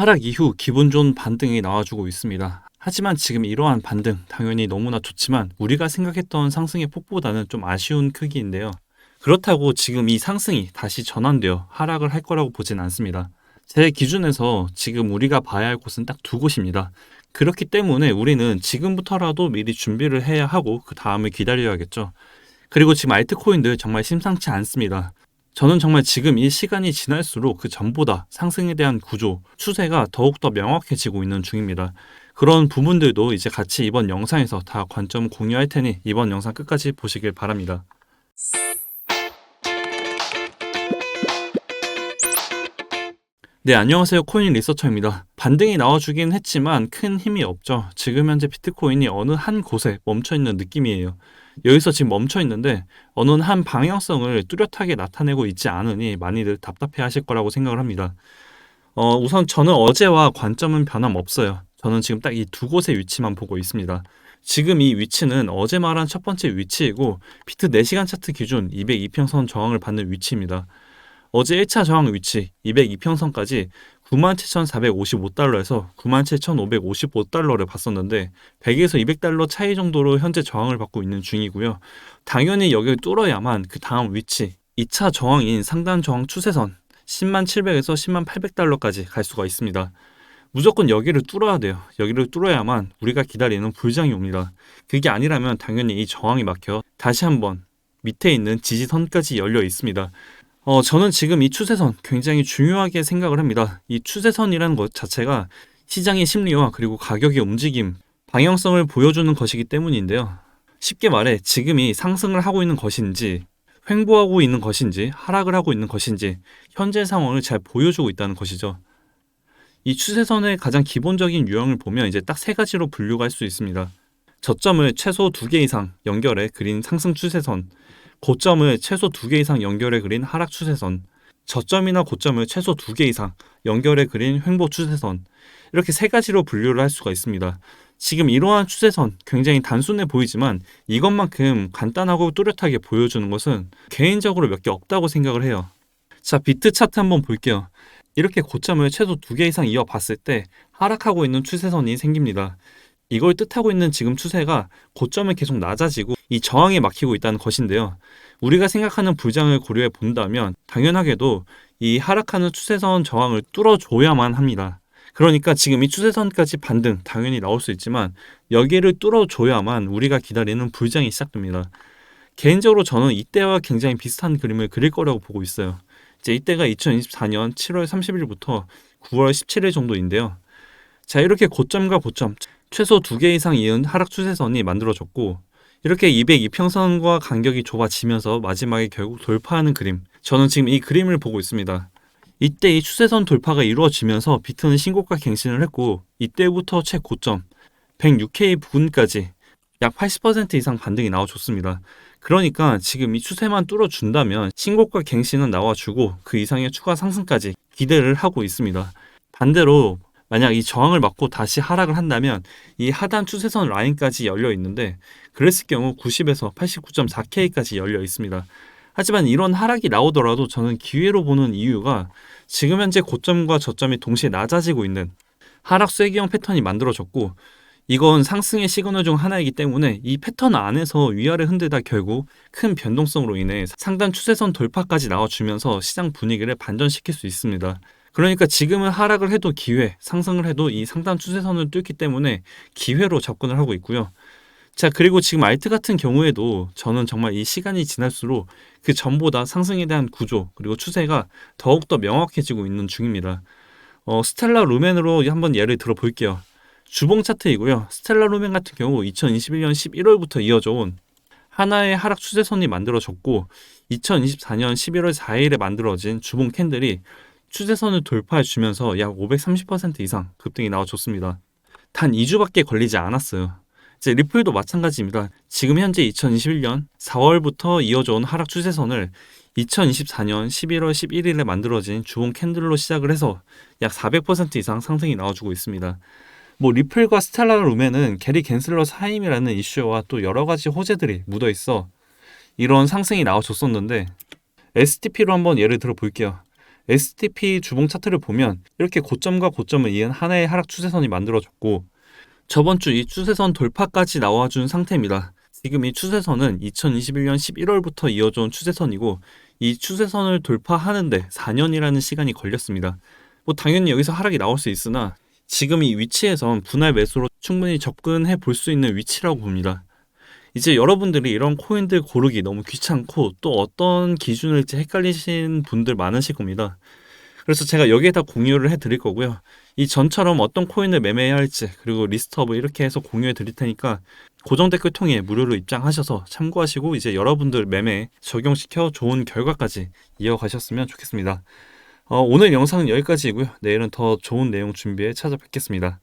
하락 이후 기분 좋은 반등이 나와주고 있습니다. 하지만 지금 이러한 반등 당연히 너무나 좋지만 우리가 생각했던 상승의 폭보다는 좀 아쉬운 크기인데요. 그렇다고 지금 이 상승이 다시 전환되어 하락을 할 거라고 보진 않습니다. 제 기준에서 지금 우리가 봐야 할 곳은 딱 두 곳입니다. 그렇기 때문에 우리는 지금부터라도 미리 준비를 해야 하고 그 다음을 기다려야겠죠. 그리고 지금 알트코인들 정말 심상치 않습니다. 저는 정말 지금 이 시간이 지날수록 그 전보다 상승에 대한 구조, 추세가 더욱더 명확해지고 있는 중입니다. 그런 부분들도 이제 같이 이번 영상에서 다 관점 공유할 테니 이번 영상 끝까지 보시길 바랍니다. 네, 안녕하세요. 코인 리서처입니다. 반등이 나와주긴 했지만 큰 힘이 없죠. 지금 현재 비트코인이 어느 한 곳에 멈춰 있는 느낌이에요. 여기서 지금 멈춰 있는데 어느 한 방향성을 뚜렷하게 나타내고 있지 않으니 많이들 답답해 하실 거라고 생각을 합니다. 어, 우선 저는 어제와 관점은 변함없어요. 저는 지금 딱 이 두 곳의 위치만 보고 있습니다. 지금 이 위치는 어제 말한 첫 번째 위치이고 비트 4시간 차트 기준 202평선 저항을 받는 위치입니다. 어제 1차 저항 위치 202평선까지 97,455달러에서 97,555달러를 봤었는데 100에서 200달러 차이 정도로 현재 저항을 받고 있는 중이고요. 당연히 여기를 뚫어야만 그 다음 위치 2차 저항인 상단 저항 추세선 10만 700에서 10만 800달러까지 갈 수가 있습니다. 무조건 여기를 뚫어야 돼요. 여기를 뚫어야만 우리가 기다리는 불장이 옵니다. 그게 아니라면 당연히 이 저항이 막혀 다시 한번 밑에 있는 지지선까지 열려 있습니다. 어, 저는 지금 이 추세선 굉장히 중요하게 생각을 합니다. 이 추세선이라는 것 자체가 시장의 심리와 그리고 가격의 움직임, 방향성을 보여주는 것이기 때문인데요. 쉽게 말해 지금이 상승을 하고 있는 것인지, 횡보하고 있는 것인지, 하락을 하고 있는 것인지, 현재 상황을 잘 보여주고 있다는 것이죠. 이 추세선의 가장 기본적인 유형을 보면 이제 딱 세 가지로 분류가 할수 있습니다. 저점을 최소 두 개 이상 연결해 그린 상승 추세선, 고점을 최소 두개 이상 연결해 그린 하락 추세선, 저점이나 고점을 최소 두개 이상 연결해 그린 횡보 추세선, 이렇게 세 가지로 분류를 할 수가 있습니다. 지금 이러한 추세선 굉장히 단순해 보이지만 이것만큼 간단하고 뚜렷하게 보여주는 것은 개인적으로 몇 개 없다고 생각을 해요. 자, 비트 차트 한번 볼게요. 이렇게 고점을 최소 두개 이상 이어봤을 때 하락하고 있는 추세선이 생깁니다. 이걸 뜻하고 있는 지금 추세가 고점을 계속 낮아지고 이 저항에 막히고 있다는 것인데요. 우리가 생각하는 불장을 고려해 본다면 당연하게도 이 하락하는 추세선 저항을 뚫어줘야만 합니다. 그러니까 지금 이 추세선까지 반등 당연히 나올 수 있지만 여기를 뚫어줘야만 우리가 기다리는 불장이 시작됩니다. 개인적으로 저는 이때와 굉장히 비슷한 그림을 그릴 거라고 보고 있어요. 이제 이때가 2024년 7월 30일부터 9월 17일 정도인데요. 자, 이렇게 고점과 고점, 최소 두 개 이상 이은 하락 추세선이 만들어졌고 이렇게 202평선과 간격이 좁아지면서 마지막에 결국 돌파하는 그림. 저는 지금 이 그림을 보고 있습니다. 이때 이 추세선 돌파가 이루어지면서 비트는 신고가 갱신을 했고 이때부터 최고점 106K 부근까지 약 80% 이상 반등이 나와줬습니다. 그러니까 지금 이 추세만 뚫어준다면 신고가 갱신은 나와주고 그 이상의 추가 상승까지 기대를 하고 있습니다. 반대로 만약 이 저항을 맞고 다시 하락을 한다면 이 하단 추세선 라인까지 열려 있는데 그랬을 경우 90에서 89.4K까지 열려 있습니다. 하지만 이런 하락이 나오더라도 저는 기회로 보는 이유가 지금 현재 고점과 저점이 동시에 낮아지고 있는 하락 쐐기형 패턴이 만들어졌고 이건 상승의 시그널 중 하나이기 때문에 이 패턴 안에서 위아래 흔들다 결국 큰 변동성으로 인해 상단 추세선 돌파까지 나와주면서 시장 분위기를 반전시킬 수 있습니다. 그러니까 지금은 하락을 해도 기회, 상승을 해도 이 상단 추세선을 뚫기 때문에 기회로 접근을 하고 있고요. 자, 그리고 지금 알트 같은 경우에도 저는 정말 이 시간이 지날수록 그 전보다 상승에 대한 구조, 그리고 추세가 더욱더 명확해지고 있는 중입니다. 어, 스텔라 루멘으로 한번 예를 들어 볼게요. 주봉 차트이고요. 스텔라 루멘 같은 경우 2021년 11월부터 이어져 온 하나의 하락 추세선이 만들어졌고 2024년 11월 4일에 만들어진 주봉 캔들이 추세선을 돌파해 주면서 약 530% 이상 급등이 나와줬습니다. 단 2주밖에 걸리지 않았어요. 이제 리플도 마찬가지입니다. 지금 현재 2021년 4월부터 이어져 온 하락 추세선을 2024년 11월 11일에 만들어진 주봉 캔들로 시작을 해서 약 400% 이상 상승이 나와주고 있습니다. 뭐 리플과 스텔라 룸에는 게리 겐슬러 사임이라는 이슈와 또 여러 가지 호재들이 묻어 있어 이런 상승이 나와줬었는데 STP로 한번 예를 들어 볼게요. STP 주봉 차트를 보면 이렇게 고점과 고점을 이은 하나의 하락 추세선이 만들어졌고 저번 주 이 추세선 돌파까지 나와준 상태입니다. 지금 이 추세선은 2021년 11월부터 이어져 온 추세선이고 이 추세선을 돌파하는데 4년이라는 시간이 걸렸습니다. 뭐 당연히 여기서 하락이 나올 수 있으나 지금 이 위치에선 분할 매수로 충분히 접근해 볼 수 있는 위치라고 봅니다. 이제 여러분들이 이런 코인들 고르기 너무 귀찮고 또 어떤 기준을지 헷갈리신 분들 많으실 겁니다. 그래서 제가 여기에다 공유를 해 드릴 거고요. 이 전처럼 어떤 코인을 매매해야 할지 그리고 리스트업을 이렇게 해서 공유해 드릴 테니까 고정 댓글 통해 무료로 입장하셔서 참고하시고 이제 여러분들 매매에 적용시켜 좋은 결과까지 이어가셨으면 좋겠습니다. 어, 오늘 영상은 여기까지이고요. 내일은 더 좋은 내용 준비해 찾아뵙겠습니다.